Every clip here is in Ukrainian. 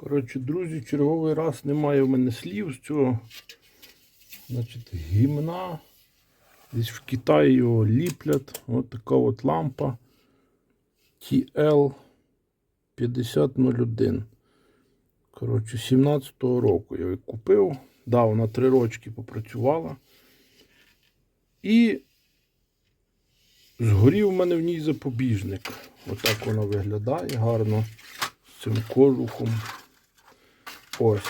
Коротше, друзі, черговий раз немає в мене слів з цього. Значить, гімна. Десь в Китаї його ліплять. Ось така от лампа TL 5001. Коротше, 17-го року я її купив. Да, вона три рочки попрацювала. І згорів в мене в ній запобіжник. Отак вона виглядає гарно з цим кожухом. Ось.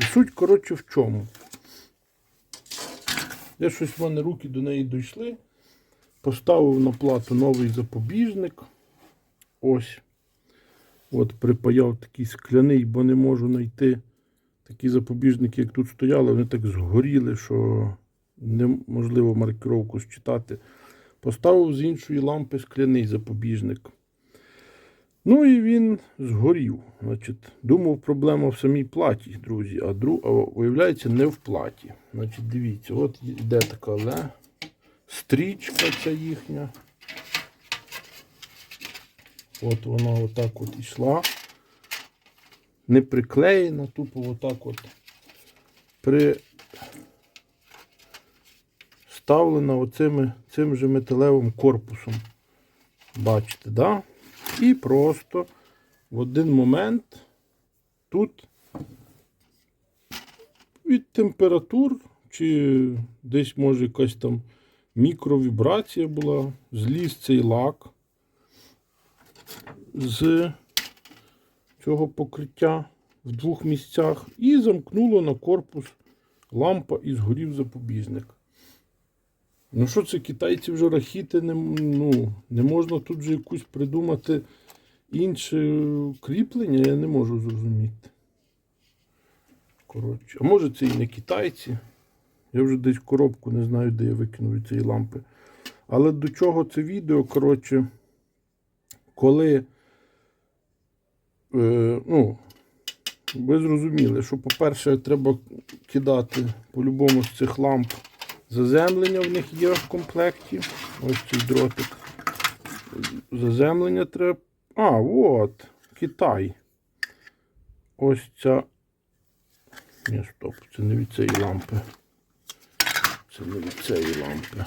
І суть, коротше, в чому? Я щось в мене руки до неї дійшли. Поставив на плату новий запобіжник. Ось. От припаяв такий скляний, бо не можу знайти такі запобіжники, як тут стояли. Вони так згоріли, що неможливо маркировку считати. Поставив з іншої лампи скляний запобіжник. Ну і він згорів. Значить, Думав, проблема в самій платі, друзі, а, дру... а виявляється, не в платі. Значить, Дивіться, от йде така ле. стрічка ця їхня. От вона отак от йшла. Не приклеєна, тупо отак от приставлена оцими, цим же металевим корпусом. Бачите, да? І просто в один момент тут від температур, чи десь може якась там мікровібрація була, зліз цей лак з цього покриття в двох місцях і замкнуло на корпус лампа і згорів запобіжник. Ну що це китайці вже рахіти не, ну, не можна тут же якусь придумати інше кріплення, я не можу зрозуміти. Коротше, а може це і не китайці. Я вже десь коробку не знаю, де я викинув цієї лампи. Але до чого це відео, коротше, коли, е, ну, ви зрозуміли, що, по-перше, треба кидати по-любому з цих ламп Заземлення в них є в комплекті. Ось цей дротик. Заземлення треба. А, от, Китай. Ось ця. Ні, стоп, це не від цієї лампи. Це не від цієї лампи.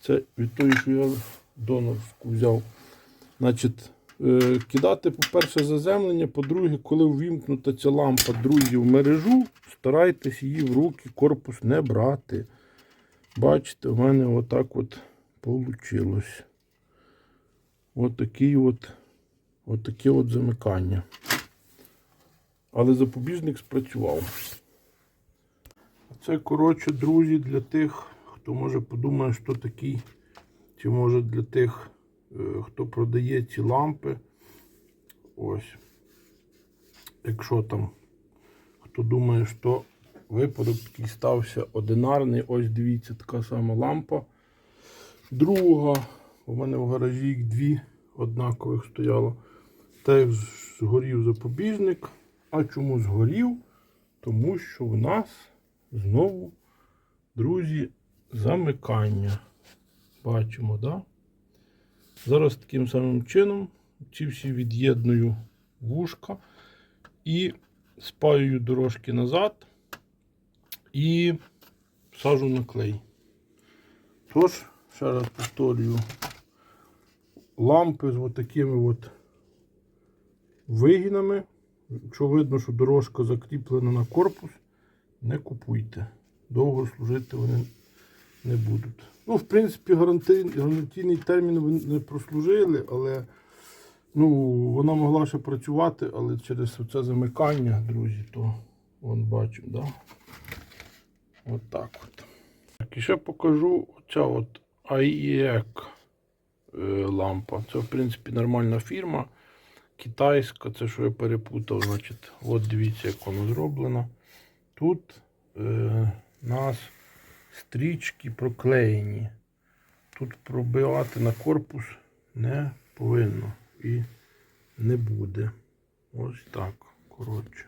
Це від тої, що я донорську взяв. Значить, кидати, по-перше, заземлення, по-друге, коли ввімкнута ця лампа, друзі, в мережу, старайтесь її в руки, корпус не брати. Бачите, в мене отак от вийшло. Отакі от, от таке от замикання. Але запобіжник спрацював. Це, коротше, друзі, для тих, хто може подумає, що такий, чи може для тих, е, хто продає ці лампи. Ось. Якщо там хто думає, що випадок такий стався одинарний. Ось дивіться, така сама лампа. Друга. У мене в гаражі їх дві однакових стояло. Теж згорів запобіжник. А чому згорів? Тому що в нас знову, друзі, замикання. Бачимо, да? Зараз таким самим чином ці всі від'єдную вушка і спаюю дорожки назад і сажу на клей. Тож, ще раз повторюю, лампи з такими от вигинами. Якщо видно, що дорожка закріплена на корпус, не купуйте. Довго служити вони не будуть. Ну, в принципі, гарантійний термін ви не прослужили, але ну, вона могла ще працювати, але через це замикання, друзі, то вон бачимо, да? От так от. Так, і ще покажу оця от IEC е, лампа. Це, в принципі, нормальна фірма. Китайська, це що я перепутав, значить, от дивіться, як воно зроблено. Тут е, нас стрічки проклеєні. Тут пробивати на корпус не повинно і не буде. Ось так, коротше.